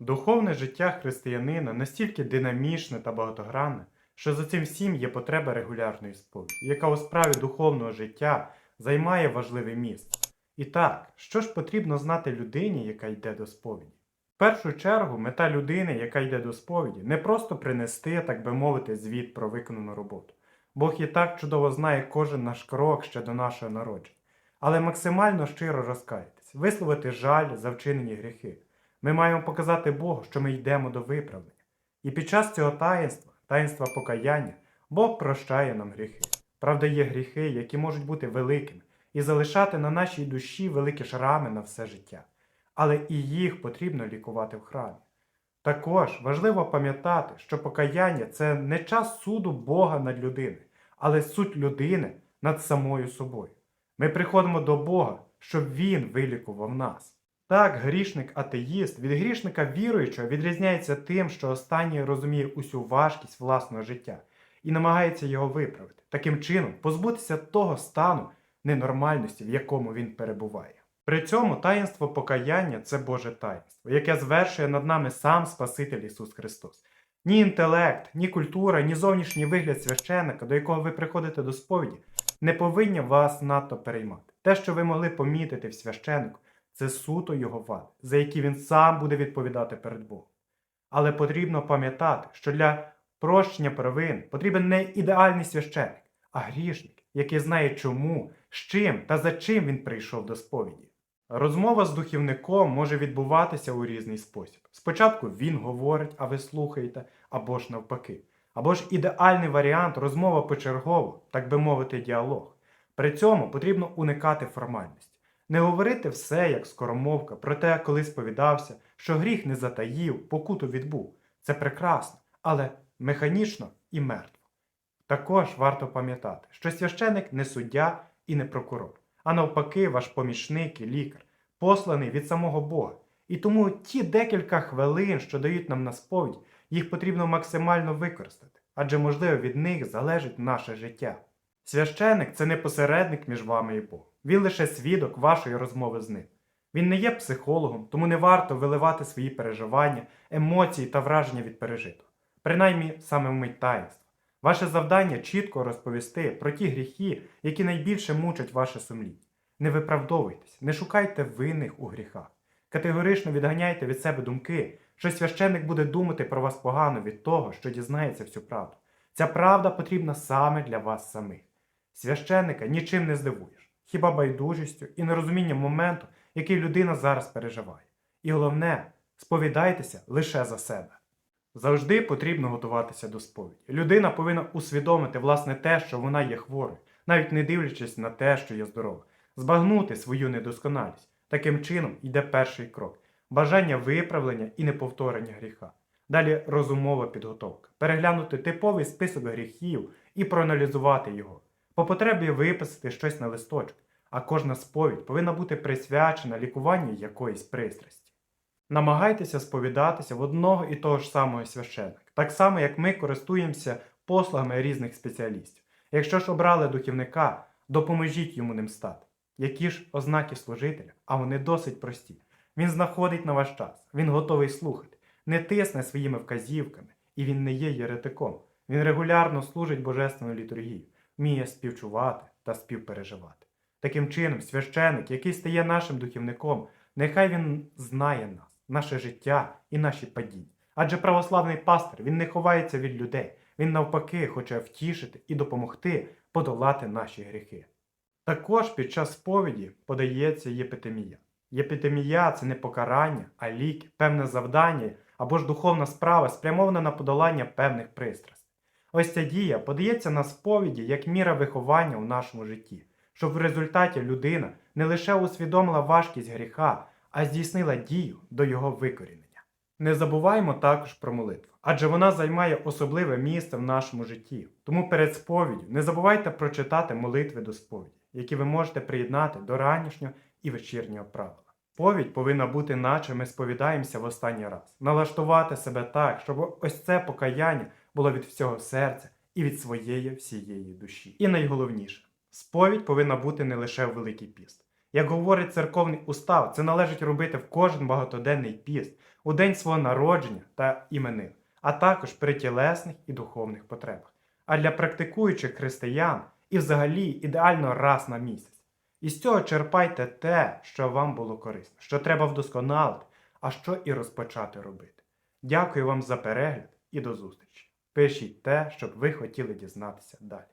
Духовне життя християнина настільки динамічне та багатогранне, що за цим всім є потреба регулярної сповіді, яка у справі духовного життя займає важливе місце. І так, що ж потрібно знати людині, яка йде до сповіді? В першу чергу, мета людини, яка йде до сповіді, не просто принести, так би мовити, звіт про виконану роботу. Бог і так чудово знає кожен наш крок ще до нашого народження, але максимально щиро розкаятись, висловити жаль за вчинені гріхи. Ми маємо показати Богу, що ми йдемо до виправлення. І під час цього таїнства, таїнства покаяння, Бог прощає нам гріхи. Правда, є гріхи, які можуть бути великими і залишати на нашій душі великі шрами на все життя. Але і їх потрібно лікувати в храмі. Також важливо пам'ятати, що покаяння це не час суду Бога над людиною, але суть людини над самою собою. Ми приходимо до Бога, щоб Він вилікував нас. Так, грішник-атеїст від грішника віруючого відрізняється тим, що останній розуміє усю важкість власного життя і намагається його виправити, таким чином позбутися того стану ненормальності, в якому він перебуває. При цьому таїнство покаяння це Боже таїнство, яке звершує над нами сам Спаситель Ісус Христос. Ні інтелект, ні культура, ні зовнішній вигляд священика, до якого ви приходите до сповіді, не повинні вас надто переймати. Те, що ви могли помітити в священику, це суто його вади, за які він сам буде відповідати перед Богом. Але потрібно пам'ятати, що для прощення провин потрібен не ідеальний священик, а грішник, який знає чому, з чим та за чим він прийшов до сповіді. Розмова з духівником може відбуватися у різний спосіб. Спочатку він говорить, а ви слухаєте, або ж навпаки. Або ж ідеальний варіант розмова почергово, так би мовити, діалог. При цьому потрібно уникати формальності. Не говорити все як скоромовка про те, коли сповідався, що гріх не затаїв, покуту відбув. Це прекрасно, але механічно і мертво. Також варто пам'ятати, що священик не суддя і не прокурор, а навпаки, ваш помічник і лікар, посланий від самого Бога. І тому ті декілька хвилин, що дають нам на сповідь, їх потрібно максимально використати, адже можливо від них залежить наше життя. Священик це не посередник між вами і Богом. Він лише свідок вашої розмови з ним. Він не є психологом, тому не варто виливати свої переживання, емоції та враження від пережитого. Принаймні саме в мить таїнства. Ваше завдання чітко розповісти про ті гріхи, які найбільше мучать ваше сумління. Не виправдовуйтесь, не шукайте винних у гріхах. Категорично відганяйте від себе думки, що священник буде думати про вас погано від того, що дізнається всю правду. Ця правда потрібна саме для вас самих. Священника нічим не здивуєш, хіба байдужістю і нерозумінням моменту, який людина зараз переживає. І головне, сповідайтеся лише за себе. Завжди потрібно готуватися до сповіді. Людина повинна усвідомити власне те, що вона є хворою, навіть не дивлячись на те, що є здорова, збагнути свою недосконалість. Таким чином йде перший крок бажання виправлення і неповторення гріха. Далі розумова підготовка, переглянути типовий список гріхів і проаналізувати його. По потребі виписати щось на листочок, а кожна сповідь повинна бути присвячена лікуванню якоїсь пристрасті. Намагайтеся сповідатися в одного і того ж самого священника, так само як ми користуємося послугами різних спеціалістів. Якщо ж обрали духівника, допоможіть йому ним стати. Які ж ознаки служителя, а вони досить прості. Він знаходить на ваш час, він готовий слухати, не тисне своїми вказівками, і він не є єретиком. Він регулярно служить божественну літургію, вміє співчувати та співпереживати. Таким чином, священик, який стає нашим духівником, нехай він знає нас, наше життя і наші падіння. Адже православний пастир він не ховається від людей, він навпаки хоче втішити і допомогти подолати наші гріхи. Також під час сповіді подається єпитемія. Єпитемія це не покарання, а лік, певне завдання або ж духовна справа, спрямована на подолання певних пристрастей. Ось ця дія подається на сповіді як міра виховання у нашому житті, щоб в результаті людина не лише усвідомила важкість гріха, а здійснила дію до його викорінення. Не забуваємо також про молитву, адже вона займає особливе місце в нашому житті. Тому перед сповіддю не забувайте прочитати молитви до сповіді, які ви можете приєднати до ранішнього і вечірнього правила. Сповідь повинна бути, наче ми сповідаємося в останній раз, налаштувати себе так, щоб ось це покаяння було від всього серця і від своєї всієї душі. І найголовніше, сповідь повинна бути не лише в Великий піст. Як говорить церковний устав, це належить робити в кожен багатоденний піст, у день свого народження та іменин, а також при тілесних і духовних потребах. А для практикуючих християн і взагалі ідеально раз на місяць. І з цього черпайте те, що вам було корисно, що треба вдосконалити, а що і розпочати робити. Дякую вам за перегляд і до зустрічі. Пишіть те, щоб ви хотіли дізнатися далі.